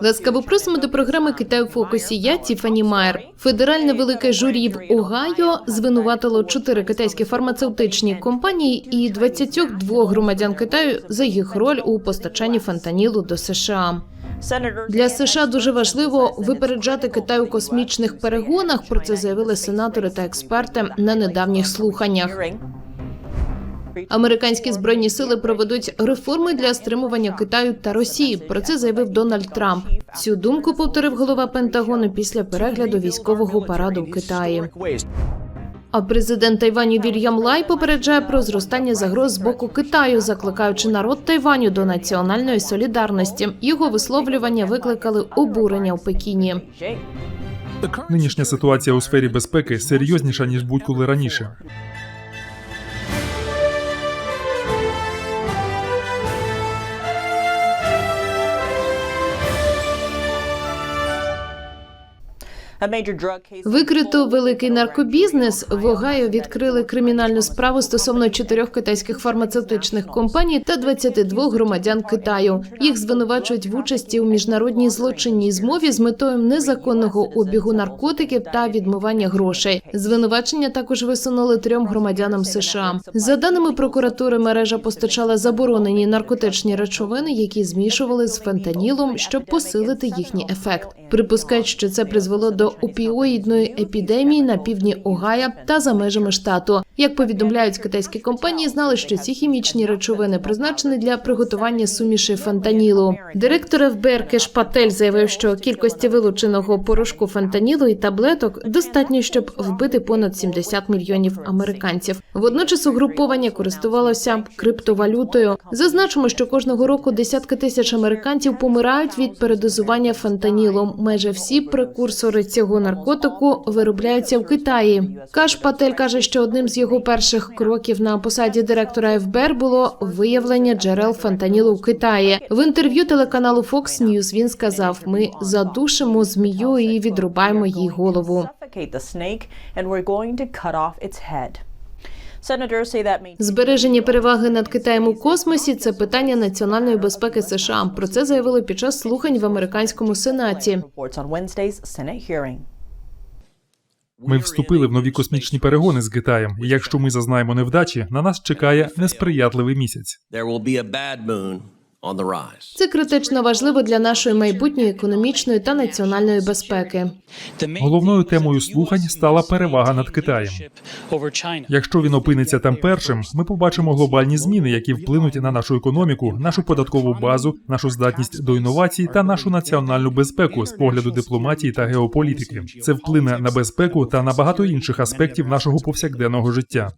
Ласкаво просимо до програми Китай у фокусі. Я Тіфані Майер. Федеральне велике журі в Огайо звинуватило чотири китайські фармацевтичні компанії і 22 громадян Китаю за їх роль у постачанні фентанілу до США. Для США дуже важливо випереджати Китай у космічних перегонах. Про це заявили сенатори та експерти на недавніх слуханнях. Американські збройні сили проведуть реформи для стримування Китаю та Росії. Про це заявив Дональд Трамп. Цю думку повторив голова Пентагону після перегляду військового параду в Китаї. А президент Тайваню Вільям Лай попереджає про зростання загроз з боку Китаю, закликаючи народ Тайваню до національної солідарності. Його висловлювання викликали обурення у Пекіні. Нинішня ситуація у сфері безпеки серйозніша ніж будь-коли раніше. Викрито великий наркобізнес. В Огайо відкрили кримінальну справу стосовно чотирьох китайських фармацевтичних компаній та 22 громадян Китаю. Їх звинувачують в участі у міжнародній злочинній змові з метою незаконного обігу наркотиків та відмивання грошей. Звинувачення також висунули трьом громадянам США. За даними прокуратури, мережа постачала заборонені наркотичні речовини, які змішували з фентанілом, щоб посилити їхній ефект. Припускають, що це призвело до опіоїдної епідемії на півдні Огайо та за межами штату. Як повідомляють китайські компанії, знали, що ці хімічні речовини призначені для приготування суміші фентанілу. Директор ФБР Кеш Патель заявив, що кількості вилученого порошку фентанілу і таблеток достатньо, щоб вбити понад 70 мільйонів американців. Водночас угруповання користувалося криптовалютою. Зазначимо, що кожного року десятки тисяч американців помирають від передозування фентанілом. Майже всі прекурсори цього наркотику виробляються в Китаї. Каш Патель каже, що одним з його перших кроків на посаді директора ФБР було виявлення джерел фентанілу в Китаї. В інтерв'ю телеканалу Fox News він сказав: Ми задушимо змію і відрубаємо їй голову. Збереження переваги над Китаєм у космосі це питання національної безпеки США. Про це заявили під час слухань в американському сенаті. Ми вступили в нові космічні перегони з Китаєм. І якщо ми зазнаємо невдачі, на нас чекає несприятливий місяць. Це критично важливо для нашої майбутньої економічної та національної безпеки. Головною темою слухань стала перевага над Китаєм. Якщо він опиниться там першим, ми побачимо глобальні зміни, які вплинуть на нашу економіку, нашу податкову базу, нашу здатність до інновацій та нашу національну безпеку з погляду дипломатії та геополітики. Це вплине на безпеку та на багато інших аспектів нашого повсякденного життя.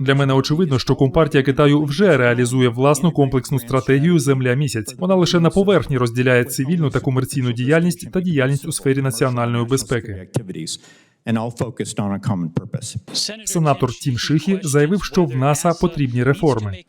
Для мене очевидно, що компартія Китаю вже реалізує власну комплексну стратегію Земля місяць. Вона лише на поверхні розділяє цивільну та комерційну діяльність та діяльність у сфері національної безпеки. Сенатор Тім Шихі заявив, що в НАСА потрібні реформи.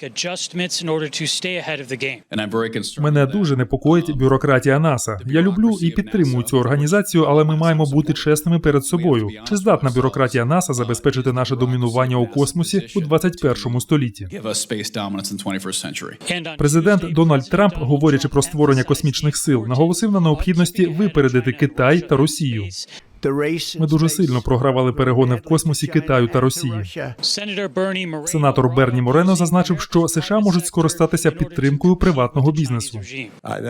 Мене дуже непокоїть бюрократія НАСА. Я люблю і підтримую цю організацію, але ми маємо бути чесними перед собою. Чи здатна бюрократія НАСА забезпечити наше домінування у космосі у 21 столітті? give us space dominance in the 21st century. Президент Дональд Трамп, говорячи про створення космічних сил, наголосив на необхідності випередити Китай та Росію. Ми дуже сильно програвали перегони в космосі Китаю та Росії. Сенатор Берні Морено зазначив, що США можуть скористатися підтримкою приватного бізнесу.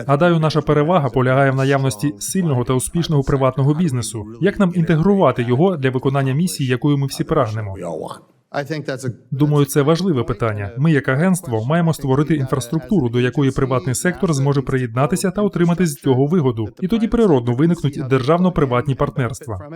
Гадаю, наша перевага полягає в наявності сильного та успішного приватного бізнесу. Як нам інтегрувати його для виконання місії, якою ми всі прагнемо? Думаю, це важливе питання. Ми, як агентство, маємо створити інфраструктуру, до якої приватний сектор зможе приєднатися та отримати з цього вигоду. І тоді природно виникнуть державно-приватні партнерства.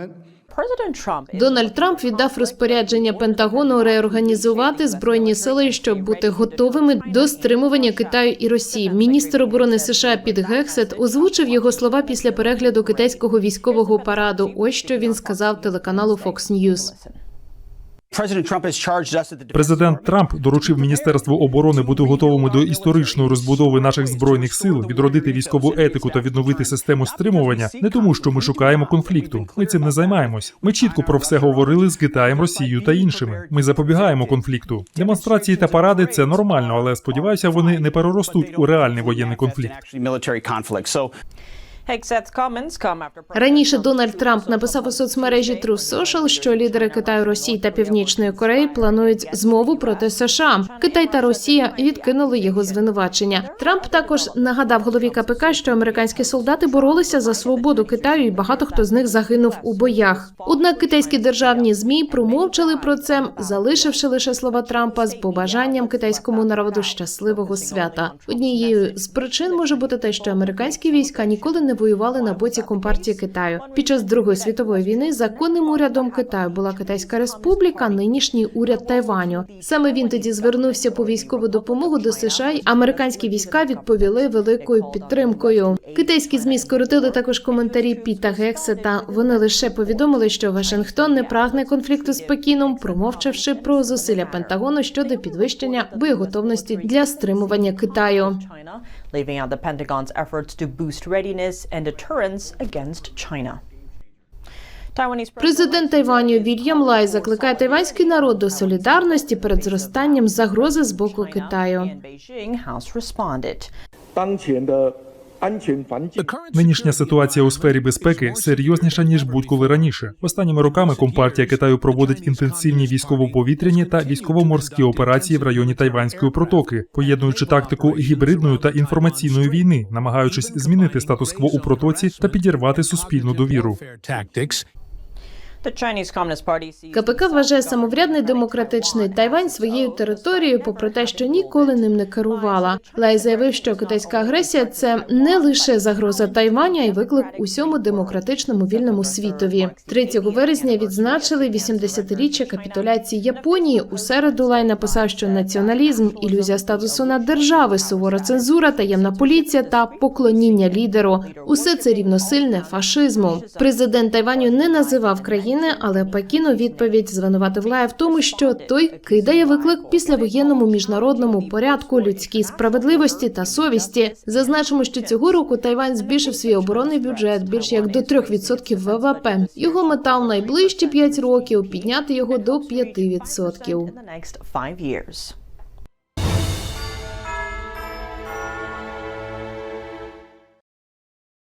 Дональд Трамп віддав розпорядження Пентагону реорганізувати збройні сили, щоб бути готовими до стримування Китаю і Росії. Міністр оборони США Піт Гексет озвучив його слова після перегляду китайського військового параду. Ось що він сказав телеканалу Fox News. Президент Трамп доручив Міністерству оборони бути готовими до історичної розбудови наших збройних сил, відродити військову етику та відновити систему стримування. Не тому, що ми шукаємо конфлікту. Ми цим не займаємось. Ми чітко про все говорили з Китаєм, Росією та іншими. Ми запобігаємо конфлікту. Демонстрації та паради це нормально, але сподіваюся, вони не переростуть у реальний воєнний конфлікт. Раніше Дональд Трамп написав у соцмережі Truth Social, що лідери Китаю, Росії та Північної Кореї планують змову проти США. Китай та Росія відкинули його звинувачення. Трамп також нагадав голові КПК, що американські солдати боролися за свободу Китаю, і багато хто з них загинув у боях. Однак китайські державні змі промовчали про це, залишивши лише слова Трампа з побажанням китайському народу щасливого свята. Однією з причин може бути те, що американські війська ніколи не воювали на боці компартії Китаю. Під час Другої світової війни законним урядом Китаю була Китайська Республіка, нинішній уряд Тайваню. Саме він тоді звернувся по військову допомогу до США. і Американські війська відповіли великою підтримкою. Китайські змі скоротили також коментарі Піта Гексета. Вони лише повідомили, що Вашингтон не прагне конфлікту з Пекіном, промовчавши про зусилля Пентагону щодо підвищення боєготовності для стримування Китаю. Leaving out the Pentagon's efforts to boost readiness and deterrence against China. Президент Тайваню Вільям Лай закликає тайванський народ до солідарності перед зростанням загрози з боку Китаю. Нинішня ситуація у сфері безпеки серйозніша ніж будь-коли раніше. Останніми роками компартія Китаю проводить інтенсивні військово-повітряні та військово-морські операції в районі Тайванської протоки, поєднуючи тактику гібридної та інформаційної війни, намагаючись змінити статус-кво у протоці та підірвати суспільну довіру. КПК вважає самоврядний демократичний Тайвань своєю територією, попри те, що ніколи ним не керувала. Лай заявив, що китайська агресія це не лише загроза Тайваня, й виклик усьому демократичному вільному світові. 3 вересня відзначили 80-річчя капітуляції Японії. У середу Лай написав, що націоналізм, ілюзія статусу наддержави, сувора цензура, таємна поліція та поклоніння лідеру усе це рівносильне фашизму. Президент Тайваню не називав країни, але Пекін відповідь звинуватив Лая в тому, що той кидає виклик післявоєнному міжнародному порядку, людській справедливості та совісті. Зазначимо, що цього року Тайвань збільшив свій оборонний бюджет більш як до 3% ВВП. Його мета в найближчі 5 років підняти його до 5%.